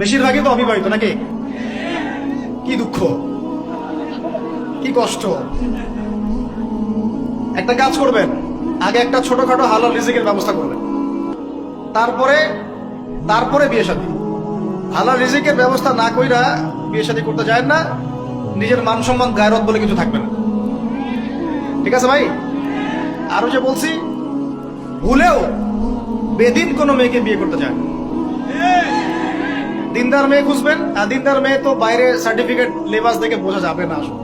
বেশিরভাগই তো অবিবাহিত নাকি? কি দুঃখ, কি কষ্ট। একটা কাজ করবেন, আগে একটা ছোটখাটো হালাল রিজিকের ব্যবস্থা করবেন। তারপরে তারপরে বিয়ে শাদী। হালাল রিজিকের ব্যবস্থা না কইরা বিয়ে শাদী করতে যায় না, নিজের মান সম্মান গায়রত বলে কিছু থাকবে না। ঠিক আছে ভাই? আরও যে বলছি, ভুলেও বেদিন কোনো মেয়েকে বিয়ে করতে যায় না। দিনদার মেয়ে খুঁজবেন, আর দিনদার মেয়ে তো বাইরে সার্টিফিকেট লেবাস দেখে বোঝা যাবে না আসলে।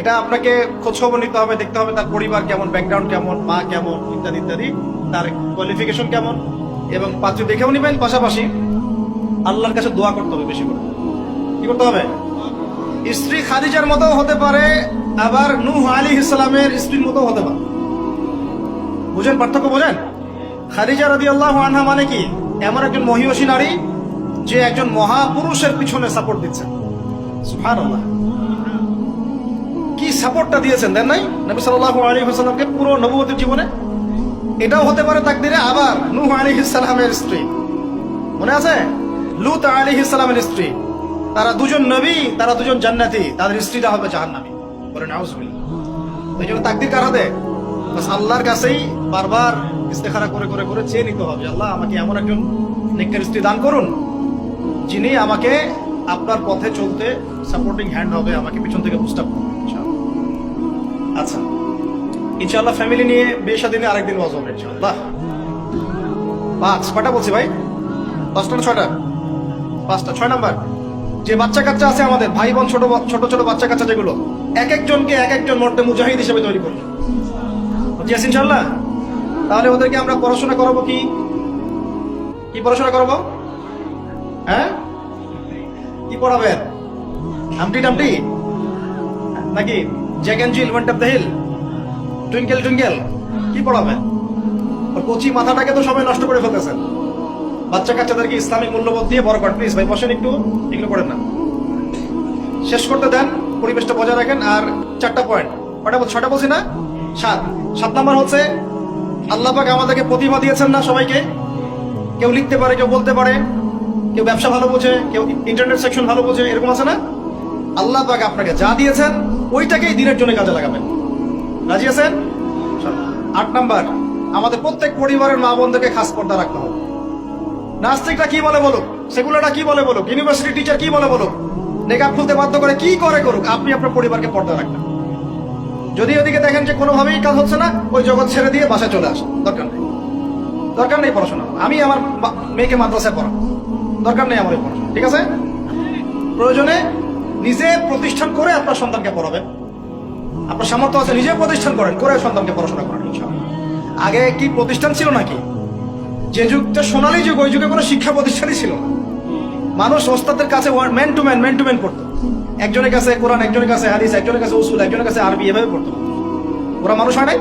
এটা আপনাকে খোঁজ খবর নিতে হবে, দেখতে হবে তার পরিবার কেমন ব্যাকগ্রাউন্ড কেমন, মা কেমন, ইত্যাদি ইত্যাদি, তার কোয়ালিফিকেশন কেমন, এবং পাত্র দেখেও নিবেন পাশাপাশি আল্লাহর কাছে দোয়া করতে হবে বেশি করে। কি করতে হবে? স্ত্রী খাদিজার মতো হতে পারে, আবার নূহ আলী ইসলামের স্ত্রীর মতো হতে পারে। বুঝেন পার্থক্য বোঝেন? খাদিজা রাদি আল্লাহ আনহা মানে কি? এমন একজন মহিষী নারী যে একজন মহাপুরুষের পিছনে সাপোর্ট দিচ্ছেন সুবহানাল্লাহ। কি সাপোর্টটা দিয়েছেন, দেন নাই? নবী সাল্লাল্লাহু আলাইহি ওয়াসাল্লামকে পুরো নবুয়তের জীবনে? এটাও হতে পারে তাকদিরে আবার নূহ আলাইহিস সালামের স্ত্রী। মনে আছে? লুত আলী সালামের স্ত্রী। তারা দুজন নবী, তারা দুজন জান্নাতি। তাদের স্ত্রীরা হবে জাহান্নামী। বলে নাউজুবিল্লাহ। ওই জন্য তাকদির কার হাতে? বাস আল্লাহর কাছেই বারবার ইস্তেখারা করে করে করে চেয়ে নিতে হবে। আল্লাহ আমাকে এমন একজন নেককার স্ত্রী দান করুন যিনি আমাকে আপনার পথে চলতে সাপোর্টিং হ্যান্ড হবে, আমাকে পিছন থেকে আপ করবে আচ্ছা। ইনশাআল্লাহ ফ্যামিলি নিয়ে বিয়ে শাদী নিয়ে আরেকদিন ওয়াজ হবে, ইনশাআল্লাহ। পাঁচ কটা বলছি ভাই? পাঁচটা না ছয়টা? পাঁচটা, ছয় নাম্বার। যে বাচ্চা কাচ্চা আছে আমাদের, ভাই বোন ছোট ছোট ছোট বাচ্চা কাচ্চা যেগুলো এক একজনকে এক একজন মর্তে মুজাহিদ হিসেবে তৈরি করব। জি আছে ইনশাআল্লাহ? তাহলে ওদেরকে আমরা পড়াশোনা করাবো কি? কি পড়াশোনা করাবো? হ্যাঁ? কি পড়াবেন হামটি টামটি? নাকি Jack and Jill went up the hill twinkle twinkle কি পড়াবেন ওর কচি মাথাটাকে তো সবাই নষ্ট করে ফেলতেছেন বাচ্চা কাচ্চাদেরকে ইসলামিক মূল্যবোধ দিয়ে বড় করেন প্লিজ ভাই, বসেন একটু, এগুলো করেন না। শেষ করতে দেন, পরিবেশটা বজায় রাখেন। আর চারটা পয়েন্ট কটা ছটা বলছি না? সাত। সাত নাম্বার হচ্ছে, আল্লাহ পাক আমাদেরকে প্রতিভা দিয়েছেন না সবাইকে? কেউ লিখতে পারে, কেউ বলতে পারে। কেউ ব্যবসা ভালো বোঝে, কেউ ইন্টারনেট সেকশন ভালো বোঝে, এরকম আছে না? আল্লাহ পাক আপনাকে যা দিয়েছেন, ওইটাকেই দিনের জন্য কাজে লাগাবেন। রাজি আছেন? আট নাম্বার, আমাদের প্রত্যেক পরিবারের মা বোনদেরকে খাস পর্দা রাখতে হবে। নাস্তিকরা কি বলে বলুক সেগুলোটা কি বলে বলুক ইউনিভার্সিটি টিচার কি বলে বলুক, নেকাব খুলতে বাধ্য করে কি করে করুক, আপনি আপনার পরিবারকে পর্দা রাখবেন। যদি ওদিকে দেখেন যে কোনোভাবেই কাজ হচ্ছে না, ওই জগৎ ছেড়ে দিয়ে বাসায় চলে আসেন। দরকার নেই। দরকার নেই পড়াশোনা। আমি আমার মেয়েকে মাদ্রাসায় পড়াবো। দরকার নেই আমার পড়াশোনা ঠিক আছে? প্রয়োজনে নিজে প্রতিষ্ঠান করে আপনার সন্তানকে পড়াবেন। আপনার সামর্থ্য আছে নিজে প্রতিষ্ঠান করেন, করে সন্তানকে পড়াশোনা করেন। আগে কি প্রতিষ্ঠান ছিল নাকি? যে যুগটা সোনালি যুগ, ওই যুগে কোনো শিক্ষা প্রতিষ্ঠানই ছিল না। মানুষ ওস্তাদের কাছে man to man man to man পড়তো একজনের কাছে কোরআন, একজনের কাছে হাদিস, একজনের কাছে উসুল, একজনের কাছে আরবি, এভাবে পড়তো। ওরা মানুষ হয় নাই?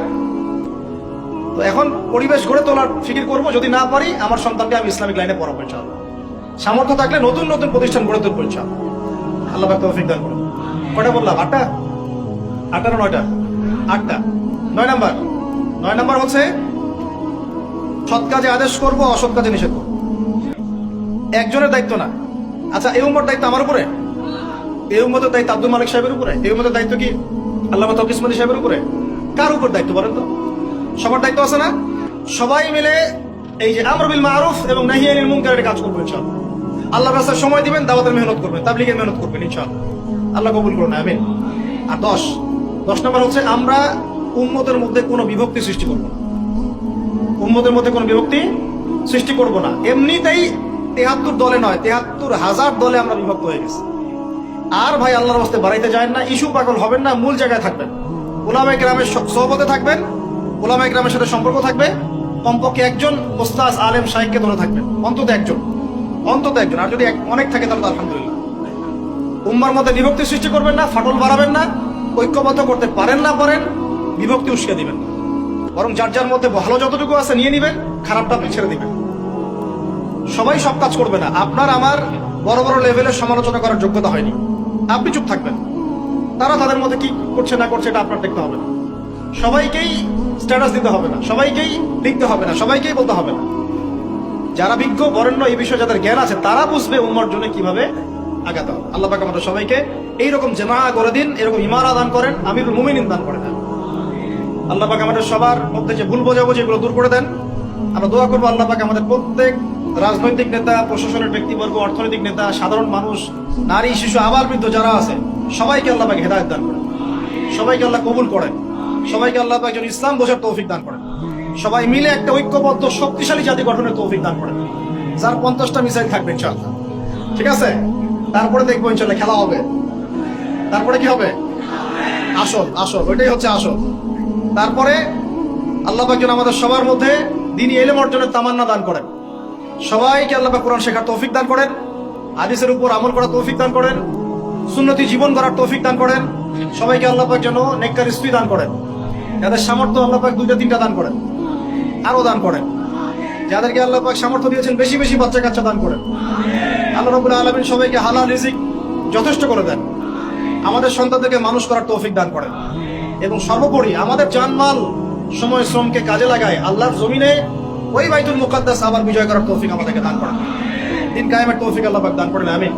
তো এখন পরিবেশ গড়ে তোলার ফিকির করব, যদি না পারি, আমার সন্তানকে আমি ইসলামিক লাইনে পড়াবো, ইনশাআল্লাহ। সামর্থ্য থাকলে নতুন নতুন প্রতিষ্ঠান গড়ে তুলবো আল্লাহ পাক তৌফিক দান করুন। কয়টা বললাম? আটটা? আটটা না নয়টা? আটটা। নয় নাম্বার। নয় নাম্বার হচ্ছে, সৎ কাজে আদেশ করব, অসৎ কাজে নিষেধ করব। একজনের দায়িত্ব না। আচ্ছা এই উম্মর দায়িত্ব আমার উপরে? এই উম্মতের দায়িত্ব আব্দুল মালিক সাহেবের উপরে? এই উম্মতের দায়িত্ব কি আল্লাহ তকিসমতি সাহেবের উপরে? কার উপর দায়িত্ব বলেন তো? সবার দায়িত্ব আছে না? সবাই মিলে এই যে আমর বিল মারুফ এবং নাহি আনিল মুনকারের কাজ করবেন ইনশাআল্লাহ। আল্লাহ রাস্তায় সময় দিবেন, দাওয়াতের মেহনত করবেন, তাবলিগের মেহনত করবেন, ইনশাআল্লাহ। আল্লাহ কবুল করুন, আমিন। আর দশ দশ নম্বর হচ্ছে আমরা উম্মতের মধ্যে কোনো বিভক্তি সৃষ্টি করব না। উম্মতের মধ্যে কোনো বিভক্তি সৃষ্টি করব না। এমনিতেই তেহাত্তর দলে নয়, তেহাত্তর হাজার দলে আমরা বিভক্ত হয়ে গেছি। আর ভাই, আল্লাহর হস্তে বাড়াইতে যায় না ইস্যু পাগল হবেন না, মূল জায়গায় থাকবেন। ওলামাই গ্রামের সহবতে থাকবেন ওলামাই গ্রামের সাথে সম্পর্ক থাকবে। কমপক্ষে একজন ওস্তাজ আলেম শাহিককে ধরে থাকবেন, অন্তত একজন। অন্তত একজন, আর যদি অনেক থাকে তাহলে আলহামদুলিল্লাহ। উম্মার মধ্যে বিভক্তি সৃষ্টি করবেন না, ফাটল বাড়াবেন না, ঐক্যবদ্ধ করতে পারেন না পারেন, বিভক্তি উস্কে দিবেন না। বরং যার যার মধ্যে ভালো যতটুকু আছে নিয়ে নিবেন, খারাপটা আপনি ছেড়ে দিবেন। সবাই সব কাজ করবে না। আপনার, আমার বড় বড় লেভেলের সমালোচনা করার যোগ্যতা হয়নি। আপনি চুপ থাকবেন। তারা তাদের মধ্যে কি করছে না করছে এটা আপনার দেখতে হবে না। সবাইকেই স্ট্যাটাস দিতে হবে না। সবাইকেই লিখতে হবে না। সবাইকেই বলতে হবে না। যারা বিজ্ঞ, বরেণ্য, এই বিষয়ে যাদের জ্ঞান আছে, তারা বুঝবে উম্মার জন্য কীভাবে আগাতে আল্লাহ পাক আমাদের সবাইকে এইরকম জেমা করে দিন, এরকম ইমারা দান করেন আমিরুল মুমিনিন দান করে দেন। আল্লাহ পাক আমাদের সবার মধ্যে যে ভুল বোঝাবুঝি, এগুলো দূর করে দেন। আমরা দোয়া করব আল্লাহ পাক আমাদের প্রত্যেক রাজনৈতিক নেতা, প্রশাসনের ব্যক্তিবর্গ, অর্থনৈতিক নেতা, সাধারণ মানুষ, নারী, শিশু আবার বৃদ্ধ যারা আছে, সবাইকে আল্লাহ পাক হেদায়ত দান করেন। সবাইকে আল্লাহ কবুল করেন। সবাইকে আল্লাহ পাক যেন ইসলাম বোঝার তৌফিক দান করেন। সবাই মিলে একটা ঐক্যবদ্ধ, শক্তিশালী জাতি গঠনের তৌফিক দান করেন। যার পঞ্চাশটা মিসাইল থাকবে, ইনশাআল্লাহ। ঠিক আছে? তারপরে দেখব ইনশাল্লাহ খেলা হবে। তারপরে কি হবে? আসল আসল, ওইটাই হচ্ছে আসল। তারপরে আল্লাহ পাক যেন আমাদের সবার মধ্যে দিনই এলেম অর্জনের তামান্না দান করেন। সবাইকে আল্লাহ কোরআন শেখার তৌফিক দান করেন, হাদিসের উপর আমল করার তৌফিক দান করেন, সুন্নতি জীবন করার তৌফিক দান করেন, সবাইকে আল্লাহ পাক যেন নেককার স্ত্রী দান করেন। যাদের সামর্থ্য আল্লাহ পাক দুইটা, তিনটা দান করেন। আরও দান করেন। যাদেরকে আল্লাহ পাক সামর্থ্য দিয়েছেন, বেশি বেশি বাচ্চা কাচ্চা দান করেন। আল্লাহ রবুল্লা আলমিন সবাইকে হালাল রিজিক যথেষ্ট করে দেন। আমাদের সন্তানদেরকে মানুষ করার তৌফিক দান করেন। এবং সর্বোপরি আমাদের জানমাল সময় শ্রমকে কাজে লাগায় আল্লাহর জমিনে ওই বাইতুল মুকাদ্দাস আবার বিজয় করার তৌফিক আমাদেরকে দান করেন। দিন কায়েমের তৌফিক আল্লাহ দান করেন আমি